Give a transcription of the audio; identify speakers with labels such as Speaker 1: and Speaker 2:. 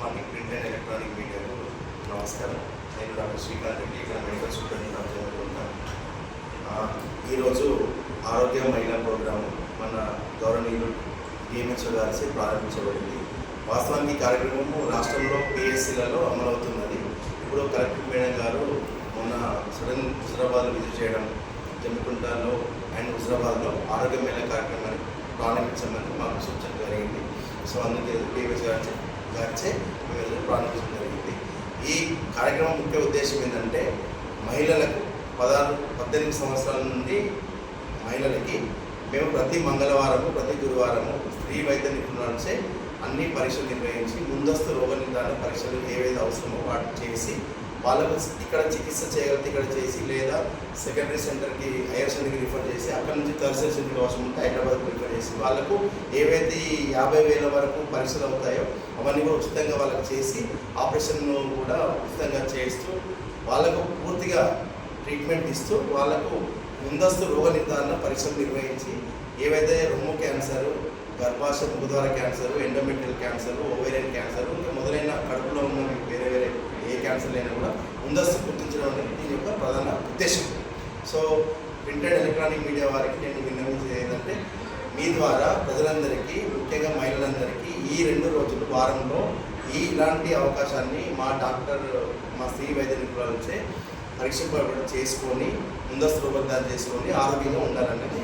Speaker 1: Morning print and electronic మీడియాకు నమస్కారం నేను డాక్టర్ శ్రీకాంత్ రెడ్డి ఇక్కడ మెడికల్ స్టూడెంట్ ఆఫ్ ఈరోజు ఆరోగ్య మహిళా ప్రోగ్రాము మన గౌరవనీయులు డిఎంహెచ్ఓ గారి ప్రారంభించబడింది వాస్తవానికి ఈ కార్యక్రమము రాష్ట్రంలో పిఎస్సీలలో అమలవుతున్నది ఇప్పుడు కలెక్టర్ మేడం గారు మొన్న సడన్ హుజరాబాద్ విజిట్ చేయడం జమ్మికుంటలో అండ్ హుజరాబాద్లో ఆరోగ్య మేళ కార్యక్రమాన్ని ప్రారంభించమని మాకు సూచన జరిగింది. సో అందుకే డిఎంహెచ్ గారి గారిచే మేము ప్రారంభించడం జరిగింది. ఈ కార్యక్రమం ముఖ్య ఉద్దేశం ఏంటంటే మహిళలకు పదహారు పద్దెనిమిది సంవత్సరాల నుండి మహిళలకి మేము ప్రతి మంగళవారము ప్రతి గురువారము స్త్రీ వైద్య నిపుణులచే అన్ని పరీక్షలు నిర్వహించి ముందస్తు రోగ నిర్ధారణ పరీక్షలు ఏవైతే అవసరమో వాటిని చేసి వాళ్ళకు ఇక్కడ చికిత్స చేయగలిగితే ఇక్కడ చేసి లేదా సెకండరీ సెంటర్కి హైయర్ సెంటర్కి రిఫర్ చేసి అక్కడ నుంచి టర్సరీ సెంటర్కి అవసరం ఉంటే హైదరాబాద్కి రిఫర్ చేసి వాళ్ళకు ఏవైతే యాభై వేల వరకు పరీక్షలు అవుతాయో అవన్నీ కూడా ఉచితంగా వాళ్ళకి చేసి ఆపరేషన్ కూడా ఉచితంగా చేస్తూ వాళ్ళకు పూర్తిగా ట్రీట్మెంట్ ఇస్తూ వాళ్ళకు ముందస్తు రోగ నిర్ధారణ పరీక్షలు నిర్వహించి ఏవైతే రొమ్ము క్యాన్సర్ గర్భాశయ ముఖద్వార cancer endometrial cancer ovarian cancer ఇంకా మొదలైన కడుపులో ఉన్న వేరే వేరే ఏ క్యాన్సర్ అయినా కూడా ముందస్తు గుర్తించడం అనేది దీని యొక్క ప్రధాన ఉద్దేశం. So print and electronic media వారికి నేను విన్నవించేది ఏంటంటే మీ ద్వారా ప్రజలందరికీ ముఖ్యంగా మహిళలందరికీ ఈ రెండు రోజులు వారంలో ఈ ఇలాంటి అవకాశాన్ని మా డాక్టర్ మా స్త్రీ వైద్య నిపుణులచే పరీక్ష చేసుకొని ముందస్తు రూపొందాలు చేసుకొని ఆరోగ్యంగా ఉండాలన్నది